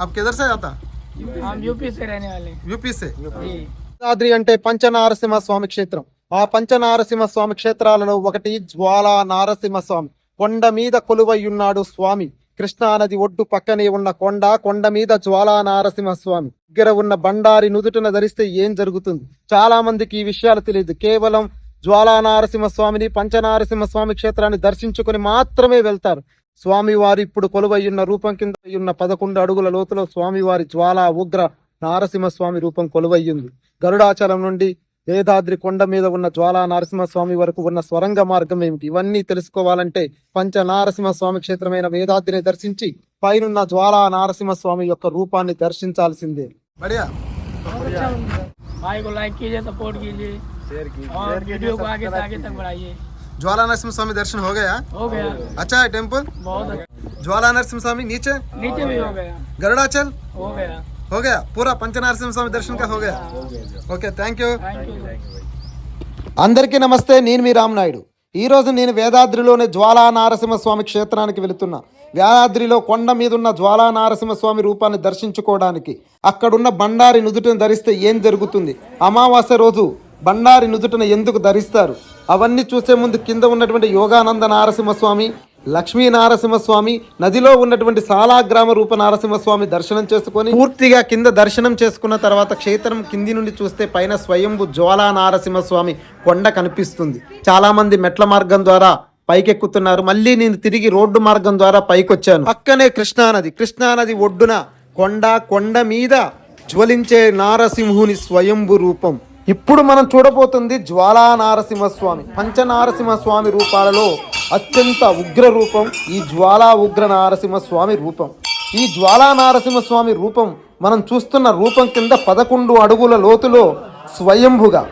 आप किधर से आता हम यूपी से रहने वाले हैं। యూపీ से जी యాదాద్రి అంటే పంచనారసింహ స్వామి క్షేత్రం ఆ పంచనారసింహ స్వామి క్షేత్రాలలో ఒకటి జ్వాలా నారసింహ స్వామి కొండ మీద కొలువై ఉన్నాడు స్వామి కృష్ణా నది ఒడ్డు పక్కనే ఉన్న కొండ కొండ మీద జ్వాలా నారసింహ స్వామి దగ్గర ఉన్న బండారి నుదుటిన ధరిస్తే ఏం జరుగుతుంది చాలా మందికి ఈ విషయాలు తెలియదు కేవలం జ్వాలా నారసింహ స్వామిని పంచనారసింహ స్వామి క్షేత్రాన్ని దర్శించుకొని మాత్రమే వెళ్తారు. స్వామివారు ఇప్పుడు కొలువై ఉన్న రూపం కింద ఉన్న పదకొండు అడుగుల లోతులో స్వామివారి జ్వాలా ఉగ్ర నారసింహస్వామి రూపం కొలువయ్యింది. గరుడాచలం నుండి వేదాద్రి కొండ మీద ఉన్న జ్వాలా నరసింహస్వామి వరకు ఉన్న స్వరంగ మార్గం ఏమిటి? ఇవన్నీ తెలుసుకోవాలంటే పంచ నారసింహస్వామి క్షేత్రమైన వేదాద్రిని దర్శించి పైనున్న జ్వాలా నారసింహస్వామి యొక్క రూపాన్ని దర్శించాల్సిందే. బడియా बहुत अच्छा मंदिर है। भाई को लाइक कीजिए सपोर्ट कीजिए और वीडियो को आगे से आगे तक बढ़ाइए ज्वाला नरसिंह स्वामी दर्शन हो गया हो गया अच्छा है टेम्पल बहुत अच्छा ज्वाला नरसिंह स्वामी नीचे नीचे भी हो गया गरुड़ाचल हो गया हो गया पूरा पंचनारसिंह स्वामी दर्शन का हो गया okay thank you thank you అందరికీ నమస్తే నేను మీ రామనాయుడు ఈరోజు నేను వేదాద్రిలోని జ్వాలా నారసింహస్వామి క్షేత్రానికి వెళుతున్నా వేదాద్రిలో కొండ మీద ఉన్న జ్వాలా నారసింహస్వామి రూపాన్ని దర్శించుకోవడానికి అక్కడున్న బండారి నుదుటను ధరిస్తే ఏం జరుగుతుంది అమావాస్య రోజు బండారి నుదుటను ఎందుకు ధరిస్తారు? అవన్నీ చూసే ముందు కింద ఉన్నటువంటి యోగానంద నారసింహస్వామి లక్ష్మీ నారసింహస్వామి నదిలో ఉన్నటువంటి సాలాగ్రామ రూప నారసింహస్వామి దర్శనం చేసుకొని పూర్తిగా కింద దర్శనం చేసుకున్న తర్వాత క్షేత్రం కింది నుండి చూస్తే పైన స్వయంభు జ్వాలా నారసింహస్వామి కొండ కనిపిస్తుంది. చాలామంది మెట్ల మార్గం ద్వారా పైకెక్కుతున్నారు. మళ్ళీ నేను తిరిగి రోడ్డు మార్గం ద్వారా పైకొచ్చాను. పక్కనే కృష్ణానది. కృష్ణానది ఒడ్డున కొండ కొండ మీద జ్వలించే నారసింహుని స్వయంభు రూపం. ఇప్పుడు మనం చూడబోతుంది జ్వాలా నారసింహస్వామి పంచనారసింహస్వామి రూపాలలో అత్యంత ఉగ్ర రూపం ఈ జ్వాలా ఉగ్ర నారసింహస్వామి రూపం. ఈ జ్వాలా నారసింహస్వామి రూపం మనం చూస్తున్న రూపం కింద పదకొండు అడుగుల లోతులో స్వయంభుగా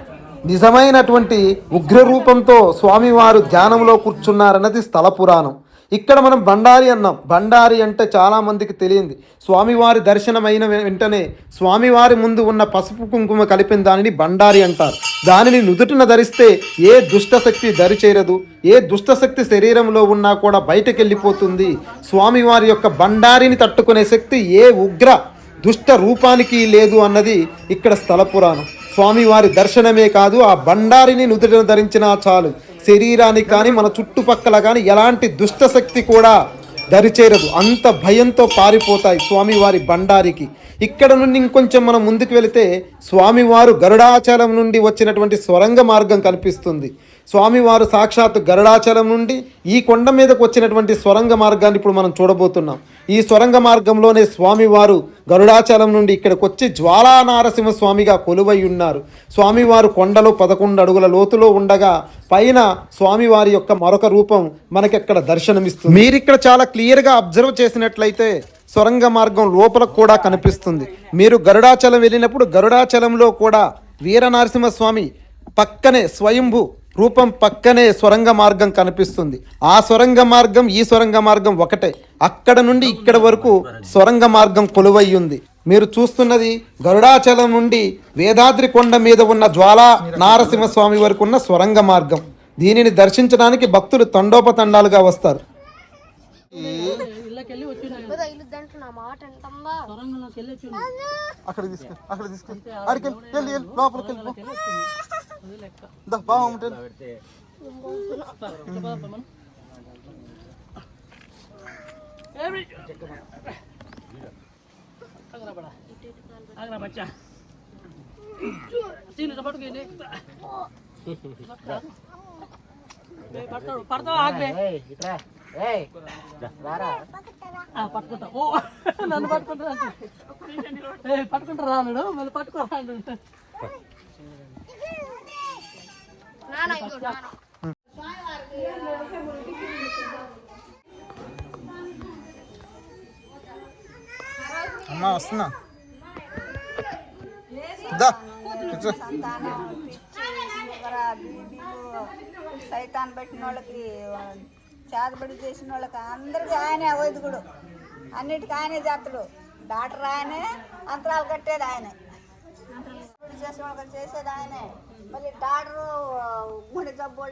నిజమైనటువంటి ఉగ్ర రూపంతో స్వామివారు ధ్యానంలో కూర్చున్నారన్నది స్థల పురాణం. ఇక్కడ మనం బండారి అన్నాం. బండారి అంటే చాలామందికి తెలియంది. స్వామివారి దర్శనమైన వెంటనే స్వామివారి ముందు ఉన్న పసుపు కుంకుమ కలిపిన దానిని బండారి అంటారు. దానిని నుదుటిన ధరిస్తే ఏ దుష్టశక్తి దరిచేరదు. ఏ దుష్టశక్తి శరీరంలో ఉన్నా కూడా బయటకు వెళ్ళిపోతుంది స్వామివారి యొక్క బండారిని తట్టుకునే శక్తి ఏ ఉగ్ర దుష్ట రూపానికి లేదు అన్నది ఇక్కడ స్థల పురాణం. స్వామివారి దర్శనమే కాదు ఆ బండారిని నుదుటిన ధరించినా చాలు. శరీరానికి కానీ మన చుట్టుపక్కల కానీ ఎలాంటి దుష్టశక్తి కూడా దరిచేరదు అంత భయంతో పారిపోతాయి స్వామివారి బండారికి. ఇక్కడ నుండి ఇంకొంచెం మనం ముందుకు వెళితే స్వామివారు గరుడాచలం నుండి వచ్చినటువంటి స్వరంగ మార్గం కనిపిస్తుంది. స్వామివారు సాక్షాత్ గరుడాచలం నుండి ఈ కొండ మీదకు వచ్చినటువంటి స్వరంగ మార్గాన్ని ఇప్పుడు మనం చూడబోతున్నాం. ఈ స్వరంగ మార్గంలోనే స్వామివారు గరుడాచలం నుండి ఇక్కడికి వచ్చి జ్వాలా నారసింహ స్వామిగా కొలువై ఉన్నారు. స్వామివారు కొండలో పదకొండు అడుగుల లోతులో ఉండగా పైన స్వామివారి యొక్క మరొక రూపం మనకి దర్శనమిస్తుంది. మీరు ఇక్కడ చాలా క్లియర్గా అబ్జర్వ్ చేసినట్లయితే సొరంగ మార్గం లోపల కూడా కనిపిస్తుంది. మీరు గరుడాచలం వెళ్ళినప్పుడు గరుడాచలంలో కూడా వీర నరసింహస్వామి పక్కనే స్వయంభు రూపం పక్కనే సొరంగ మార్గం కనిపిస్తుంది. ఆ సొరంగ మార్గం ఈ సొరంగ మార్గం ఒకటే. అక్కడ నుండి ఇక్కడ వరకు సొరంగ మార్గం కొలువై ఉంది మీరు చూస్తున్నది గరుడాచలం నుండి వేదాద్రి కొండ మీద ఉన్న జ్వాలా నారసింహస్వామి వరకు ఉన్న సొరంగ మార్గం. దీనిని దర్శించడానికి భక్తులు తండోపతండాలుగా వస్తారు. అక్కడ తీసుకెళ్ళి అక్కడ తీసుకెళ్ళి. వెళ్ళి వెళ్ళి లోపలికి వెళ్ళి పట్టుకుంటా ఓ నన్ను పట్టుకుంటా పట్టుకుంటారా మళ్ళీ పట్టుకోరా అమ్మా వస్తున్నా. సైతాన్ పెట్టిన వాళ్ళకి చేతబడి చేసిన వాళ్ళకి అందరికీ ఆయనే వైద్యుడు అన్నిటికీ ఆయనే చేస్తాడు డాక్టర్ ఆయనే అంతరాలు కట్టేది ఆయనే. చేసిన వాళ్ళకి చేసేది ఆయనే మళ్ళీ డాడరు మూడు జబ్బు